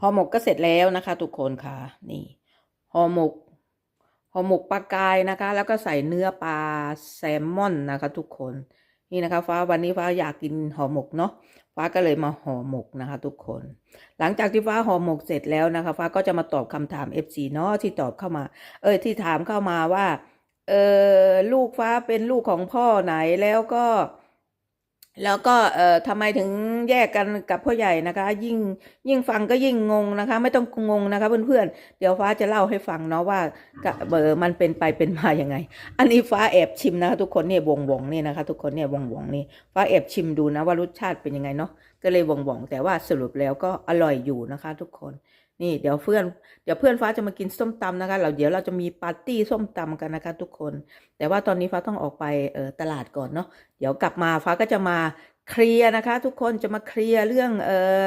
ห่อหมกก็เสร็จแล้วนะคะ ทุกคนค่ะนี่ห่อหมกห่อหมกปลากายนะคะ แล้วก็ใส่เนื้อปลาแซลมอนนะคะ ทุกคนนี่นะคะ ฟ้าวันนี้ฟ้าอยากกินห่อหมกเนาะฟ้าก็เลยมาห่อหมกนะคะ ทุกคน หลังจากที่ฟ้าห่อหมกเสร็จแล้วนะคะ ฟ้าก็จะมาตอบคำถาม FC เนาะที่ตอบเข้ามา เออที่ถามเข้ามาว่าเออลูกฟ้าเป็นลูกของพ่อไหนแล้วก็ แล้วก็เอ่อทำไมถึงแยกกันกับพ่อใหญ่นะคะ ยิ่งยิ่งฟังก็ยิ่งงงนะคะ ไม่ต้องงงนะคะเพื่อนๆเดี๋ยวฟ้าจะเล่าให้ฟังเนาะว่าเบอร์มันเป็นไปเป็นมาอย่างไง อันนี้ฟ้าแอบชิมนะคะทุกคนเนี่ยวงวงนี่นะคะ ทุกคนเนี่ยวงวงนี่ฟ้าแอบชิมดูนะว่ารสชาติเป็นยังไงเนาะก็เลยวงวงแต่ว่าสรุปแล้วก็อร่อยอยู่นะคะ ทุกคน นี่เดี๋ยวเพื่อนเดี๋ยวเพื่อนฟ้าจะมากินส้มตำนะคะเราเดี๋ยวเราจะมีปาร์ตี้ส้มตำกันนะคะ ทุกคน แต่ว่าตอนนี้ฟ้าต้องออกไปเออตลาดก่อนเนาะเดี๋ยวกลับมาฟ้าก็จะมาเคลียร์นะคะ ทุกคนจะมาเคลียร์เรื่องเออ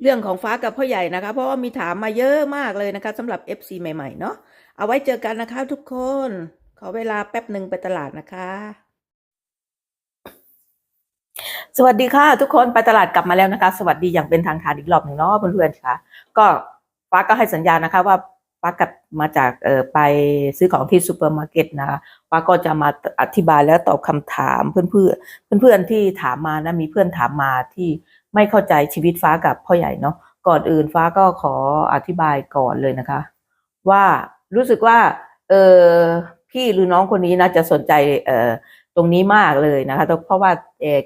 เรื่องของฟ้ากับพ่อใหญ่นะคะ เพราะว่ามีถามมาเยอะมากเลยนะคะสำหรับ FC ใหม่ ๆ เนาะเอาไว้เจอกันนะคะ ทุกคน ขอเวลาแป๊บหนึ่งไปตลาดนะคะ สวัสดีค่ะ ทุกคนไปตลาดกลับมาแล้วนะคะ สวัสดีอย่างเป็นทางการอีกรอบหนึ่งเนาะเพื่อนๆค่ะ ก็ฟ้าก็ให้สัญญานะคะว่าฟ้ากลับมาจากเออไปซื้อของที่ซูเปอร์มาร์เก็ตนะคะฟ้าก็จะมาอธิบายและตอบคำถามเพื่อนๆเพื่อนๆที่ถามมานะมีเพื่อนถามมาที่ไม่เข้าใจชีวิตฟ้ากับพ่อใหญ่เนาะก่อนอื่นฟ้าก็ขออธิบายก่อนเลยนะคะ ว่ารู้สึกว่าเออพี่หรือน้องคนนี้นะจะสนใจเออ ตรงนี้มากเลยนะคะเพราะว่า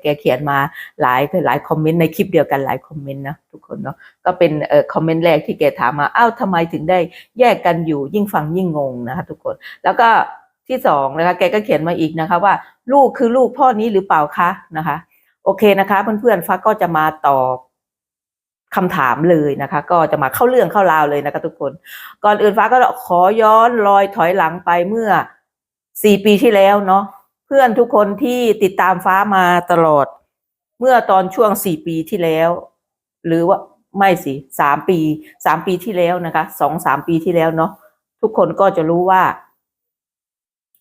แกเขียนมาหลายหลายคอมเมนต์ในคลิปเดียวกันหลายคอมเมนต์นะทุกคนเนาะก็เป็นเออคอมเมนต์แรกที่แกถามมาอ้าวทำไมถึงได้แยกกันอยู่ยิ่งฟังยิ่งงงนะคะทุกคนแล้วก็ที่สองนะคะแกก็เขียนมาอีกนะคะว่า ลูกคือลูกพ่อนี้หรือเปล่าคะนะคะ โอเคนะคะ เพื่อนๆฟ้าก็จะมาตอบคำถามเลยนะคะ ก็จะมาเข้าเรื่องเข้าราวเลยนะคะทุกคน ก่อนอื่นฟ้าก็ขอย้อนรอยถอยหลังไปเมื่อสี่ปีที่แล้วเนาะ พื่อนทุกคนที่ติดตามฟ้ามาตลอด เมื่อตอนช่วงสี่ปีที่แล้ว หรือว่าไม่สิสามปีสามปีที่แล้วนะคะสองสามปีที่แล้วเนาะทุกคนก็จะรู้ว่า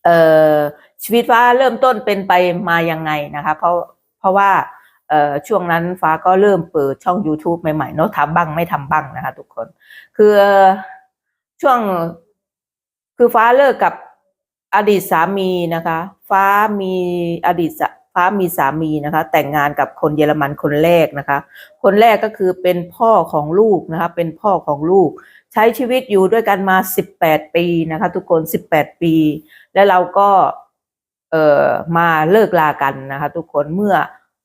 เอ่อชีวิตฟ้าเริ่มต้นเป็นไปมายังไงนะคะ เพราะเพราะว่าเอ่อช่วงนั้นฟ้าก็เริ่มเปิดช่อง YouTube ใหม่ๆเนาะทำบ้างไม่ทำบ้างนะคะ ทุกคน คือช่วงคือฟ้าเลิกกับ อดีตสามีนะคะ ฟ้ามีอดีตฟ้ามีสามีนะคะ แต่งงานกับคนเยอรมันคนแรกนะคะ คนแรกก็คือเป็นพ่อของลูกนะคะ เป็นพ่อของลูก ใช้ชีวิตอยู่ด้วยกันมา 18 ปีนะคะ ทุกคน 18 ปี แล้วเราก็เอ่อมาเลิกลากันนะคะ ทุกคนเมื่อ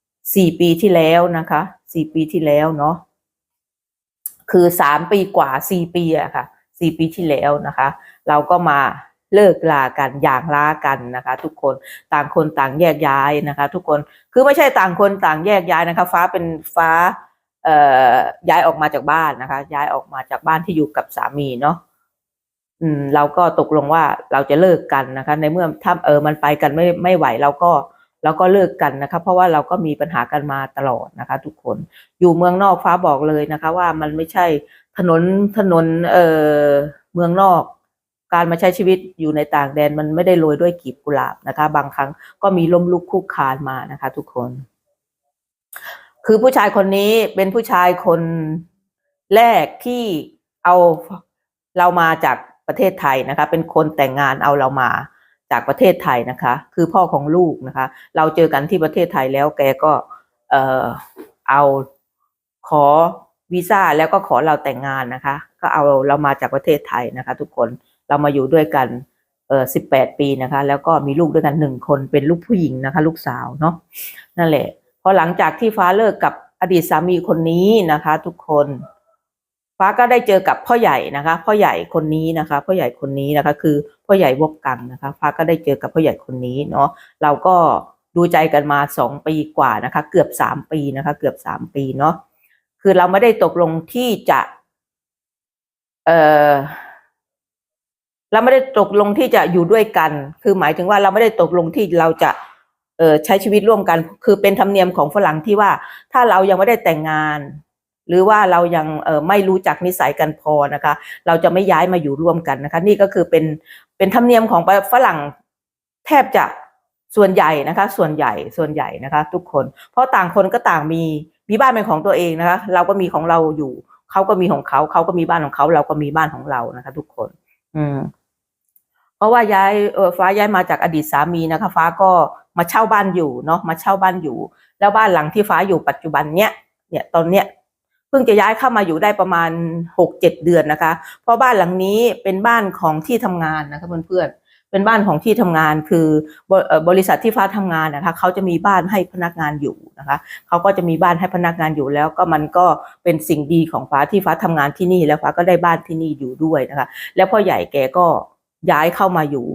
4 ปีที่แล้วนะคะ4ปีที่แล้วเนาะคือ 3 ปีกว่า 4 ปีอะค่ะ 4 ปีที่แล้วนะคะ เราก็มา เลิกลากันอย่างลากันนะคะ ทุกคนต่างคนต่างแยกย้ายนะคะ ทุกคนคือไม่ใช่ต่างคนต่างแยกย้ายนะคะ ฟ้าเป็นฟ้าเอ่อย้ายออกมาจากบ้านนะคะ ย้ายออกมาจากบ้านที่อยู่กับสามีเนาะอืม เราก็ตกลงว่าเราจะเลิกกันนะคะ ในเมื่อถ้าเออมันไปกันไม่ไม่ไหวเราก็เราก็เลิกกันนะคะ เพราะว่าเราก็มีปัญหากันมาตลอดนะคะ ทุกคนอยู่เมืองนอกฟ้าบอกเลยนะคะ ว่ามันไม่ใช่ถนนถนนเอ่อเมืองนอก การมาใช้ชีวิตอยู่ในต่างแดนมันไม่ได้โรยด้วยกีบกุหลาบนะคะ บางครั้งก็มีล้มลุกคุกคานมานะคะ ทุกคน คือผู้ชายคนนี้เป็นผู้ชายคนแรกที่เอาเรามาจากประเทศไทยนะคะ เป็นคนแต่งงานเอาเรามาจากประเทศไทยนะคะ คือพ่อของลูกนะคะ เราเจอกันที่ประเทศไทยแล้วแกก็เออเอาขอวีซ่าแล้วก็ขอเราแต่งงานนะคะ ก็เอาเรามาจากประเทศไทยนะคะ ทุกคน เรามาอยู่ด้วยกันเออสิบแปดปีนะคะ แล้วก็มีลูกด้วยกันหนึ่งคนเป็นลูกผู้หญิงนะคะ ลูกสาวเนาะนั่นแหละพอหลังจากที่ฟ้าเลิกกับอดีตสามีคนนี้นะคะ ทุกคน ฟ้าก็ได้เจอกับพ่อใหญ่นะคะ พ่อใหญ่คนนี้นะคะ พ่อใหญ่คนนี้นะคะ คือพ่อใหญ่วกกังนะคะ ฟ้าก็ได้เจอกับพ่อใหญ่คนนี้เนาะเราก็ดูใจกันมาสองปีกว่านะคะ เกือบสามปีนะคะ เกือบสามปีเนาะคือเราไม่ได้ตกลงที่จะ เอ่อ เราไม่ได้ตกลงที่จะอยู่ด้วยกัน คือหมายถึงว่าเราไม่ได้ตกลงที่เราจะเออใช้ชีวิตร่วมกัน คือเป็นธรรมเนียมของฝรั่งที่ว่า ถ้าเรายังไม่ได้แต่งงาน หรือว่าเรายังเออไม่รู้จักนิสัยกันพอนะคะ เราจะไม่ย้ายมาอยู่ร่วมกันนะคะ นี่ก็คือเป็นเป็นธรรมเนียมของฝรั่งแทบจะส่วนใหญ่นะคะ ส่วนใหญ่ส่วนใหญ่นะคะ ทุกคน เพราะต่างคนก็ต่างมีมีบ้านเป็นของตัวเองนะคะ เราก็มีของเราอยู่เขาก็มีของเขาเขาก็มีบ้านของเขา เราก็มีบ้านของเรานะคะ ทุกคน อืม เพราะว่าย้ายเออฟ้าย้ายมาจากอดีตสามีนะคะ ฟ้าก็มาเช่าบ้านอยู่เนาะมาเช่าบ้านอยู่ แล้วบ้านหลังที่ฟ้าอยู่ปัจจุบันเนี้ยเนี่ยตอนเนี้ยเพิ่งจะย้ายเข้ามาอยู่ได้ประมาณหกเจ็ดเดือนนะคะ เพราะบ้านหลังนี้เป็นบ้านของที่ทำงานนะคะเพื่อนๆเป็นบ้านของที่ทำงานคือบบริษัทที่ฟ้าทำงานนะคะเขาจะมีบ้านให้พนักงานอยู่นะคะเขาก็จะมีบ้านให้พนักงานอยู่แล้วก็มันก็เป็นสิ่งดีของฟ้าที่ฟ้าทำงานที่นี่แล้วฟ้าก็ได้บ้านที่นี่อยู่ด้วยนะคะ แล้วพ่อใหญ่แกก็ ย้ายเข้ามาอยู่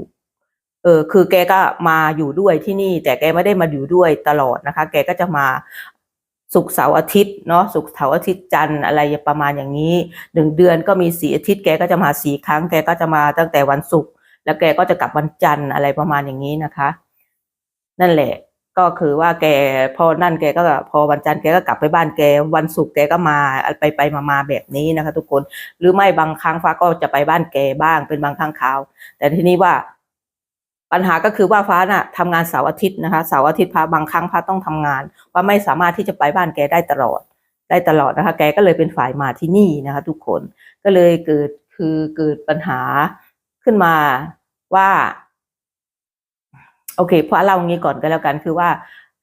เออคือแกก็มาอยู่ด้วยที่นี่ แต่แกไม่ได้มาอยู่ด้วยตลอดนะคะ แกก็จะมาสุกเสาร์อาทิตย์เนาะสุกเสาร์อาทิตย์จันทร์อะไรประมาณอย่างนี้หนึ่งเดือนก็มีสี่อาทิตย์แกก็จะมาสี่ครั้งแกก็จะมาตั้งแต่วันศุกร์แล้วแกก็จะกลับวันจันทร์อะไรประมาณอย่างนี้นะคะ นั่นแหละ ก็คือว่าแกพอนั่นแกก็พอวันจันทร์แกก็กลับไปบ้านแกวันศุกร์แกก็มาไปไปมามาแบบนี้นะคะ ทุกคนหรือไม่บางครั้งฟ้าก็จะไปบ้านแกบ้างเป็นบางครั้งคราว แต่ทีนี้ว่าปัญหาก็คือว่าฟ้าน่ะทำงานเสาร์อาทิตย์นะคะเสาร์อาทิตย์พาบางครั้งฟ้าต้องทำงานว่าไม่สามารถที่จะไปบ้านแกได้ตลอด ได้ตลอดนะคะ แกก็เลยเป็นฝ่ายมาที่นี่นะคะ ทุกคนก็เลยเกิดคือเกิดปัญหาขึ้นมาว่า โอเคเพราะเล่างี้ก่อนก็แล้วกันคือว่า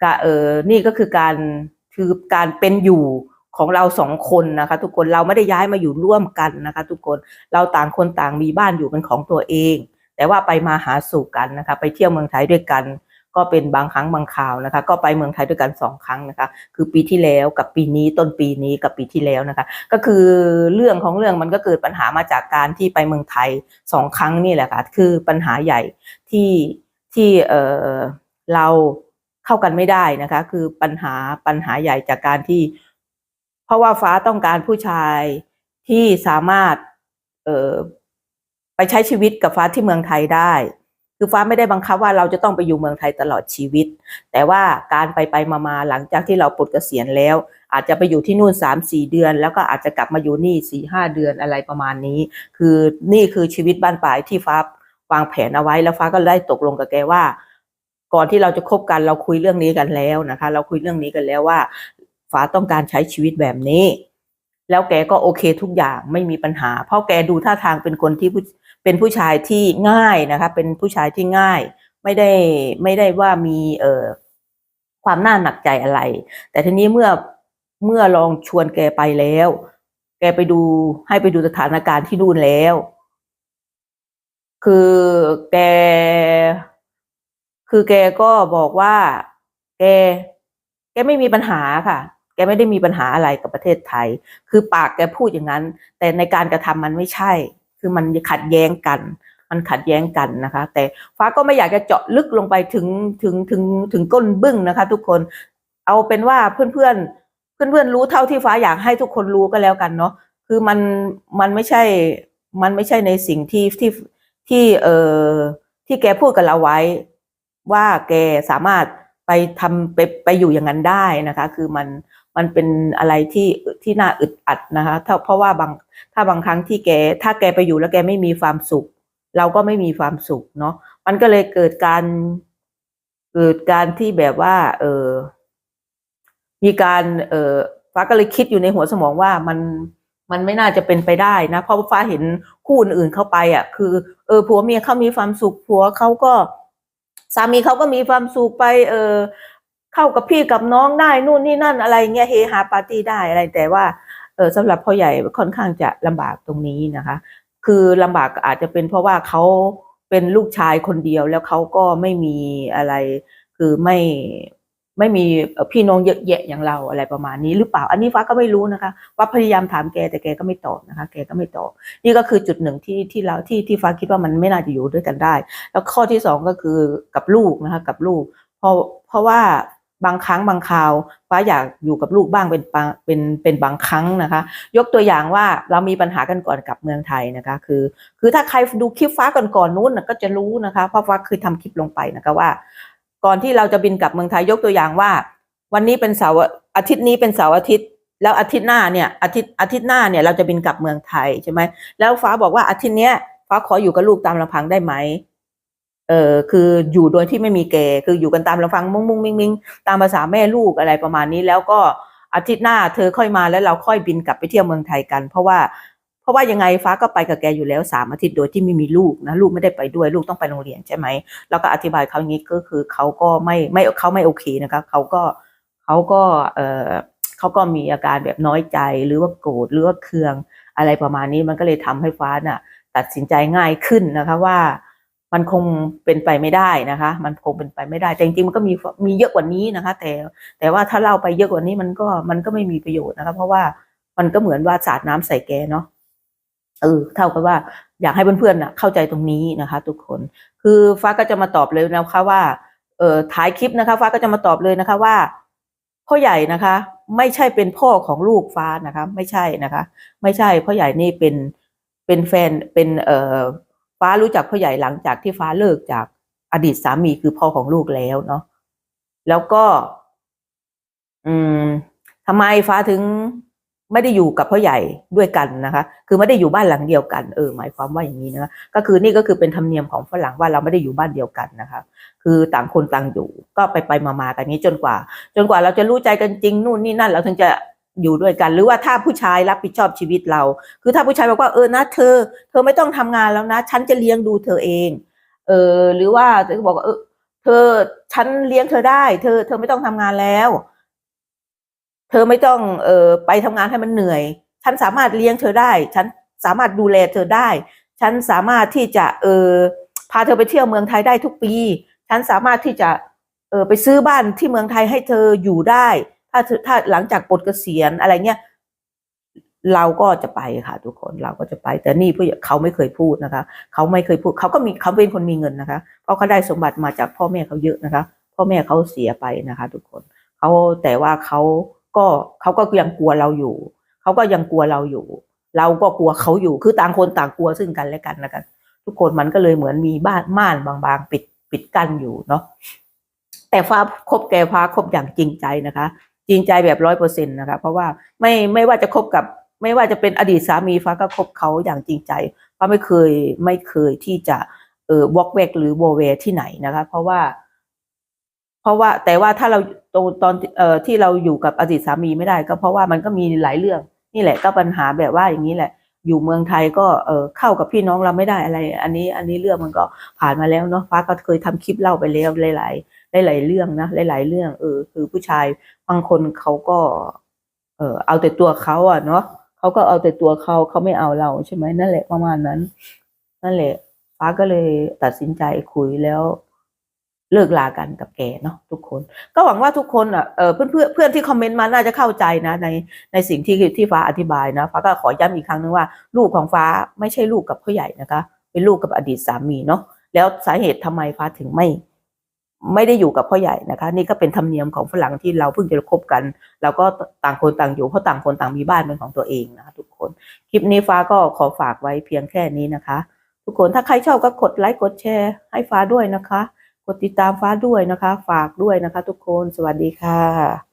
กะเออนี่ก็คือการคือการเป็นอยู่ของเราสองคนนะคะ ทุกคนเราไม่ได้ย้ายมาอยู่ร่วมกันนะคะ ทุกคนเราต่างคนต่างมีบ้านอยู่เป็นของตัวเอง แต่ว่าไปมาหาสู่กันนะคะ ไปเที่ยวเมืองไทยด้วยกัน ก็เป็นบางครั้งบางคราวนะคะ ก็ไปเมืองไทยด้วยกันสองครั้งนะคะ คือปีที่แล้วกับปีนี้ต้นปีนี้กับปีที่แล้วนะคะ ก็คือเรื่องของเรื่องมันก็เกิดปัญหามาจากการที่ไปเมืองไทยสองครั้งนี่แหละค่ะคือปัญหาใหญ่ที่ ที่เออเราเข้ากันไม่ได้นะคะ คือปัญหาปัญหาใหญ่จากการที่ เพราะว่าฟ้าต้องการผู้ชายที่สามารถเออไปใช้ชีวิตกับฟ้าที่เมืองไทยได้ คือฟ้าไม่ได้บังคับว่าเราจะต้องไปอยู่เมืองไทยตลอดชีวิต แต่ว่าการไปไปมามาหลังจากที่เราปลดเกษียณแล้ว อาจจะไปอยู่ที่นู่นสามสี่เดือน แล้วก็อาจจะกลับมาอยู่นี่สี่ห้าเดือนอะไรประมาณนี้ คือนี่คือชีวิตบ้านปลายที่ฟ้า วางแผนเอาไว้แล้วฟ้าก็ได้ตกลงกับแกว่า ก่อนที่เราจะคบกันเราคุยเรื่องนี้กันแล้วนะคะ เราคุยเรื่องนี้กันแล้วว่า ฟ้าต้องการใช้ชีวิตแบบนี้ แล้วแกก็โอเคทุกอย่างไม่มีปัญหา เพราะแกดูท่าทางเป็นคนที่เป็นผู้ชายที่ง่ายนะคะ เป็นผู้ชายที่ง่าย ไม่ได้ไม่ได้ว่ามีเอ่อความน่าหนักใจอะไร แต่ทีนี้เมื่อเมื่อลองชวนแกไปแล้ว แกไปดูให้ไปดูสถานการณ์ที่นู่นแล้ว คือแก คือแกก็บอกว่า แก แกไม่มีปัญหาค่ะ แกไม่ได้มีปัญหาอะไรกับประเทศไทย คือปากแกพูดอย่างนั้น แต่ในการกระทำมันไม่ใช่ คือมันขัดแย้งกัน มันขัดแย้งกันนะคะ แต่ฟ้าก็ไม่อยากจะเจาะลึกลงไปถึงถึงถึงถึงก้นบึ้งนะคะ ทุกคน เอาเป็นว่าเพื่อนเพื่อนเพื่อนเพื่อนรู้เท่าที่ฟ้าอยากให้ทุกคนรู้ก็แล้วกันเนาะ คือมันมันไม่ใช่ มันไม่ใช่ในสิ่งที่ที่ ที่เอ่อที่แกพูดกับเราไว้ ว่าแกสามารถไปทำไปไปอยู่อย่างนั้นได้นะคะ คือมันมันเป็นอะไรที่ที่น่าอึดอัดนะคะถ้าเพราะว่าบางถ้าบางครั้งที่แกถ้าแกไปอยู่แล้วแกไม่มีความสุข เราก็ไม่มีความสุขเนาะมันก็เลยเกิดการเกิดการที่แบบว่า เออมีการ เออฟ้าก็เลยคิดอยู่ในหัวสมองว่ามัน มันไม่น่าจะเป็นไปได้นะ เพราะว่าฟ้าเห็นคู่อื่นๆเข้าไปอะ คือ เออผัวเมียเขามีความสุขผัวเขาก็ สามีเขาก็มีความสุขไป เออ เข้ากับพี่กับน้องได้นู่นนี่นั่นอะไรเงี้ยเฮฮาปาร์ตี้ได้อะไรแต่ว่า เออสำหรับพ่อใหญ่ค่อนข้างจะลำบากตรงนี้นะคะ คือลำบากอาจจะเป็นเพราะว่าเขาเป็นลูกชายคนเดียวแล้วเขาก็ไม่มีอะไร คือไม่ ไม่มีพี่น้องเยอะแยะอย่างเราอะไรประมาณนี้หรือเปล่า อันนี้ฟ้าก็ไม่รู้นะคะว่าพยายามถามแกแต่แกก็ไม่ตอบนะคะ แกก็ไม่ตอบนี่ก็คือจุดหนึ่งที่ที่เราที่ที่ฟ้าคิดว่ามันไม่น่าจะอยู่ด้วยกันได้ แล้วข้อที่สองก็คือกับลูกนะคะกับลูก เพราะเพราะว่าบางครั้งบางคราว ฟ้าอยากอยู่กับลูกบ้างเป็นเป็นเป็นบางครั้งนะคะ ยกตัวอย่างว่าเรามีปัญหากันก่อนกลับเมืองไทยนะคะ คือ คือถ้าใครดูคลิปฟ้าก่อนก่อนนู้นก็จะรู้นะคะเพราะฟ้าเคยทำคลิปลงไปนะคะว่า ก่อนที่เราจะบินกลับเมืองไทยยกตัวอย่างว่า วันนี้เป็นเสาร์อาทิตย์นี้เป็นเสาร์อาทิตย์ แล้วอาทิตย์หน้าเนี่ยอาทิตย์อาทิตย์หน้าเนี่ยเราจะบินกลับเมืองไทยใช่ไหมแล้วฟ้าบอกว่าอาทิตย์เนี้ยฟ้าขออยู่กับลูกตามลำพังได้ไหมเออคืออยู่โดยที่ไม่มีแกคืออยู่กันตามลำพังมุ้งมุ้งมิงมิงตามภาษาแม่ลูกอะไรประมาณนี้แล้วก็อาทิตย์หน้าเธอค่อยมาแล้วเราค่อยบินกลับไปเที่ยวเมืองไทยกัน เพราะว่า ราะว่ายังไงฟ้าก็ไปกับแกอยู่แล้วสามอาทิตย์โดยที่ไม่มีลูกนะลูกไม่ได้ไปด้วยลูกต้องไปโรงเรียนใช่ไหมแล้วก็อธิบายเขาอย่างนี้ก็คือเขาก็ไม่ไม่เขาไม่โอเคนะคะเขาก็เขาก็เออเขาก็มีอาการแบบน้อยใจหรือว่าโกรธหรือว่าเคืองอะไรประมาณนี้มันก็เลยทำให้ฟ้าน่ะ ตัดสินใจง่ายขึ้นนะคะว่ามันคงเป็นไปไม่ได้นะคะ มันคงเป็นไปไม่ได้แต่จริงๆมันก็มีมีเยอะกว่านี้นะคะ แต่แต่ว่าถ้าเล่าไปเยอะกว่านี้มันก็มันก็ไม่มีประโยชน์นะคะ เพราะว่ามันก็เหมือนว่าสาดน้ำใส่แกเนาะ เออเท่ากับว่าอยากให้เพื่อนๆนะเข้าใจตรงนี้นะคะ ทุกคนคือฟ้าก็จะมาตอบเลยนะคะว่าเอ่อท้ายคลิปนะคะ ฟ้าก็จะมาตอบเลยนะคะว่าพ่อใหญ่นะคะ ไม่ใช่เป็นพ่อของลูกฟ้านะคะ ไม่ใช่นะคะ ไม่ใช่พ่อใหญ่นี่เป็นเป็นแฟนเป็นเอ่อฟ้ารู้จักพ่อใหญ่หลังจากที่ฟ้าเลิกจากอดีตสามีคือพ่อของลูกแล้วเนาะแล้วก็ อืมทำไมฟ้าถึง ไม่ได้อยู่กับพ่อใหญ่ด้วยกันนะคะ คือไม่ได้อยู่บ้านหลังเดียวกัน เออ หมายความว่าอย่างนี้นะคะ ก็คือนี่ก็คือเป็นธรรมเนียมของฝรั่งว่าเราไม่ได้อยู่บ้านเดียวกันนะคะ คือต่างคนต่างอยู่ ก็ไปไปมามากันนี้จนกว่า จนกว่าเราจะรู้ใจกันจริงนู่นนี่นั่นเราถึงจะอยู่ด้วยกัน หรือว่าถ้าผู้ชายรับผิดชอบชีวิตเรา คือถ้าผู้ชายบอกว่าเออนะเธอ เธอไม่ต้องทำงานแล้วนะ ฉันจะเลี้ยงดูเธอเอง เออ หรือว่าเธอบอกว่าเออ เธอ ฉันเลี้ยงเธอได้ เธอ เธอไม่ต้องทำงานแล้ว เธอไม่ต้องเออไปทำงานให้มันเหนื่อย ฉันสามารถเลี้ยงเธอได้ ฉันสามารถดูแลเธอได้ ฉันสามารถที่จะเออพาเธอไปเที่ยวเมืองไทยได้ทุกปี ฉันสามารถที่จะเออไปซื้อบ้านที่เมืองไทยให้เธออยู่ได้ ถ้าถ้าหลังจากปลดเกษียณอะไรเงี้ยเราก็จะไปค่ะ ทุกคนเราก็จะไป แต่นี่ผู้เขาไม่เคยพูดนะคะ เขาไม่เคยพูด เขาก็มีเขาเป็นคนมีเงินนะคะ เพราะเขาได้สมบัติมาจากพ่อแม่เขาเยอะนะคะ พ่อแม่เขาเสียไปนะคะ ทุกคนเขาแต่ว่าเขา ก็เขาก็ยังกลัวเราอยู่ เขาก็ยังกลัวเราอยู่ เราก็กลัวเขาอยู่ คือต่างคนต่างกลัวซึ่งกันและกันนะคะทุกคนมันก็เลยเหมือนมีบ้านม่านบางๆ ปิดปิดกั้นอยู่เนาะ แต่ฟ้าคบแกฟ้าคบอย่างจริงใจนะคะ จริงใจแบบร้อยเปอร์เซ็นต์นะคะ เพราะว่าไม่ไม่ว่าจะคบกับไม่ว่าจะเป็นอดีตสามีฟ้าก็คบเขาอย่างจริงใจฟ้าไม่เคยไม่เคยที่จะเออวอกแวกหรือโบเวที่ไหนนะคะ เพราะว่า เพราะว่าแต่ว่าถ้าเรา ตอนตอนเอ่อที่เราอยู่กับอดีตสามีไม่ได้ ก็เพราะว่ามันก็มีหลายเรื่อง นี่แหละก็ปัญหาแบบว่าอย่างนี้แหละ อยู่เมืองไทยก็เออเข้ากับพี่น้องเราไม่ได้อะไร อันนี้อันนี้เรื่องมันก็ผ่านมาแล้วเนาะฟ้าก็เคยทำคลิปเล่าไปแล้วหลาย ๆ หลาย ๆ เรื่องนะหลาย ๆ เรื่องเออคือผู้ชายบางคนเขาก็เออเอาแต่ตัวเขาอะเนาะเขาก็เอาแต่ตัวเขาเขาไม่เอาเราใช่ไหมนั่นแหละประมาณนั้น นั่นแหละ ฟ้าก็เลยตัดสินใจคุยแล้ว เลิกลากันกับแกเนาะทุกคน ก็หวังว่าทุกคนอะเออเพื่อนเพื่อนเพื่อนที่คอมเมนต์มาน่าจะเข้าใจนะ ในในสิ่งที่ที่ฟ้าอธิบายนะฟ้าก็ขอย้ำอีกครั้งนึงว่า ลูกของฟ้าไม่ใช่ลูกกับพ่อใหญ่นะคะ เป็นลูกกับอดีตสามีเนาะแล้วสาเหตุทำไมฟ้าถึงไม่ ไม่ได้อยู่กับพ่อใหญ่นะคะ นี่ก็เป็นธรรมเนียมของฝรั่งที่เราเพิ่งจะคบกัน เราก็ต่างคนต่างอยู่เพราะต่างคนต่างมีบ้านเป็นของตัวเองนะคะทุกคนคลิปนี้ฟ้าก็ขอฝากไว้เพียงแค่นี้นะคะ ทุกคนถ้าใครชอบก็กดไลค์กดแชร์ให้ฟ้าด้วยนะคะ กดติดตามฟ้าด้วยนะคะ ฝากด้วยนะคะ ทุกคนสวัสดีค่ะ